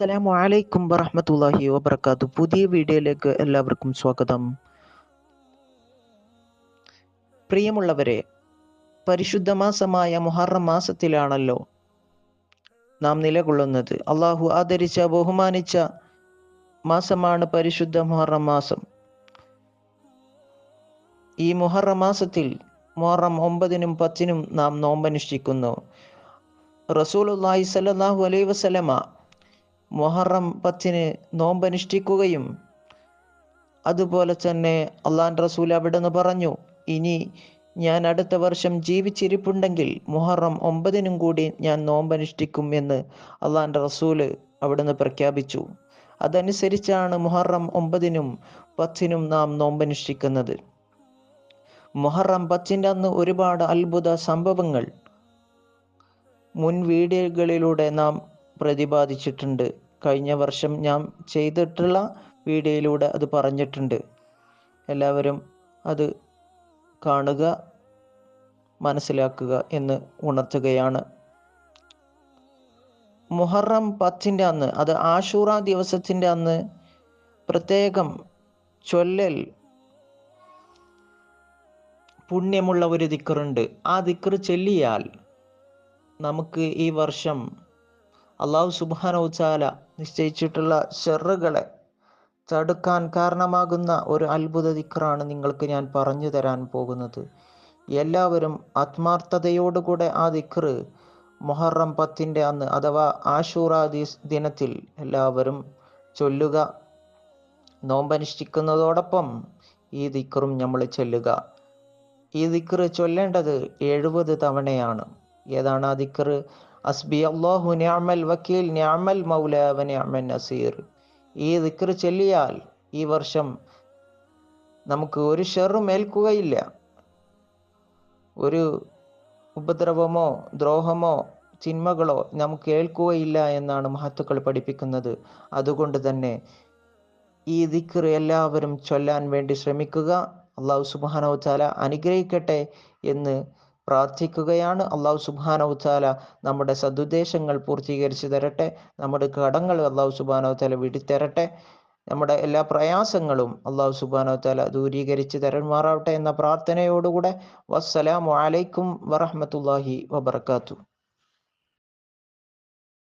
അസ്സലാമു അലൈക്കും വറഹ്മത്തുള്ളാഹി വബർക്കാത്തു പുതിയ വീഡിയോയിലേക്ക് എല്ലാവർക്കും സ്വാഗതം. പ്രിയമുള്ളവരെ പരിശുദ്ധ മാസമായ മുഹറം മാസത്തിലാണല്ലോ നാം നിലകൊള്ളുന്നത്. അള്ളാഹു ആദരിച്ച ബഹുമാനിച്ച മാസമാണ് പരിശുദ്ധ മുഹറം മാസം. ഈ മുഹറം മാസത്തിൽ മുഹറം ഒമ്പതിനും പത്തിനും നാം നോമ്പനുഷ്ഠിക്കുന്നു. റസൂലുള്ളാഹി സ്വല്ലല്ലാഹു അലൈഹി വസല്ലമ മുഹറം പത്തിന് നോമ്പനുഷ്ഠിക്കുകയും അതുപോലെ തന്നെ അള്ളാൻ റസൂൽ അവിടെ നിന്ന് പറഞ്ഞു ഇനി ഞാൻ അടുത്ത വർഷം ജീവിച്ചിരിപ്പുണ്ടെങ്കിൽ മുഹറം ഒമ്പതിനും കൂടി ഞാൻ നോമ്പനുഷ്ഠിക്കും എന്ന് അള്ളാൻ റസൂൽ അവിടുന്ന് പ്രഖ്യാപിച്ചു. അതനുസരിച്ചാണ് മുഹറം ഒമ്പതിനും പത്തിനും നാം നോമ്പനുഷ്ഠിക്കുന്നത് മുഹറം പത്തിന്റെ അന്ന് ഒരുപാട് അത്ഭുത സംഭവങ്ങൾ. മുൻ വീഡിയോകളിലൂടെ നാം പ്രതിപാദിച്ചിട്ടുണ്ട്. കഴിഞ്ഞ വർഷം ഞാൻ ചെയ്തിട്ടുള്ള വീഡിയോയിലൂടെ അത് പറഞ്ഞിട്ടുണ്ട്. എല്ലാവരും അത് കാണുക മനസ്സിലാക്കുക എന്ന് ഉണർത്തുകയാണ്. മുഹറം പത്തിന്റെ അന്ന് അത് ആഷൂറ ദിവസത്തിന്റെ അന്ന് പ്രത്യേകം ചൊല്ലൽ പുണ്യമുള്ള ഒരു ദിക്കറുണ്ട് ആ ദിക്കർ ചൊല്ലിയാൽ നമുക്ക് ഈ വർഷം അള്ളാഹു സുബാനോച്ചാല നിശ്ചയിച്ചിട്ടുള്ള ഷെറുകളെ തടുക്കാൻ കാരണമാകുന്ന ഒരു അത്ഭുത ദിക്കറാണ് നിങ്ങൾക്ക് ഞാൻ പറഞ്ഞു തരാൻ പോകുന്നത്. എല്ലാവരും ആത്മാർത്ഥതയോടുകൂടെ ആ ദിക്റ് മൊഹറം പത്തിന്റെ അന്ന് അഥവാ ആഷൂറ ദിനത്തിൽ എല്ലാവരും ചൊല്ലുക. നോമ്പനുഷ്ഠിക്കുന്നതോടൊപ്പം ഈ ദിക്റും നമ്മൾ ചൊല്ലുക. ഈ ദിക്റ് ചൊല്ലേണ്ടത് എഴുപത് തവണയാണ്. ഏതാണ് ആ ദിക്കറ് അസ്ബി അള്ളാഹു ഞാമൽ വക്കീൽ ഞാമൽ മൗല ന്യാമൻ നസീർ. ഈ ദിക്ർ ചൊല്ലിയാൽ ഈ വർഷം നമുക്ക് ഒരു ഷെറും ഏൽക്കുകയില്ല. ഒരു ഉപദ്രവമോ ദ്രോഹമോ ചിന്മകളോ നമുക്ക് ഏൽക്കുകയില്ല എന്നാണ് മഹത്തുക്കൾ പഠിപ്പിക്കുന്നത്. അതുകൊണ്ട് തന്നെ ഈ ദിക്ർ എല്ലാവരും ചൊല്ലാൻ വേണ്ടി ശ്രമിക്കുക. അള്ളാഹു സുബാനോ ചാല അനുഗ്രഹിക്കട്ടെ എന്ന് പ്രാർത്ഥിക്കുകയാണ്. അള്ളാഹു സുബാനവുത്താല താല നമ്മുടെ സതുദ്ദേശങ്ങൾ പൂർത്തീകരിച്ചു തരട്ടെ. നമ്മുടെ കടങ്ങൾ അള്ളാഹു സുബാനവുത്താല താല വിടിത്തരട്ടെ. നമ്മുടെ എല്ലാ പ്രയാസങ്ങളും അള്ളാഹു സുബാനോ താല ദൂരീകരിച്ച് തരന്മാറാവട്ടെ എന്ന പ്രാർത്ഥനയോടുകൂടെ. വസ്സലാമു അലൈക്കും വറഹമത്തല്ലാഹി വബർക്കാത്തു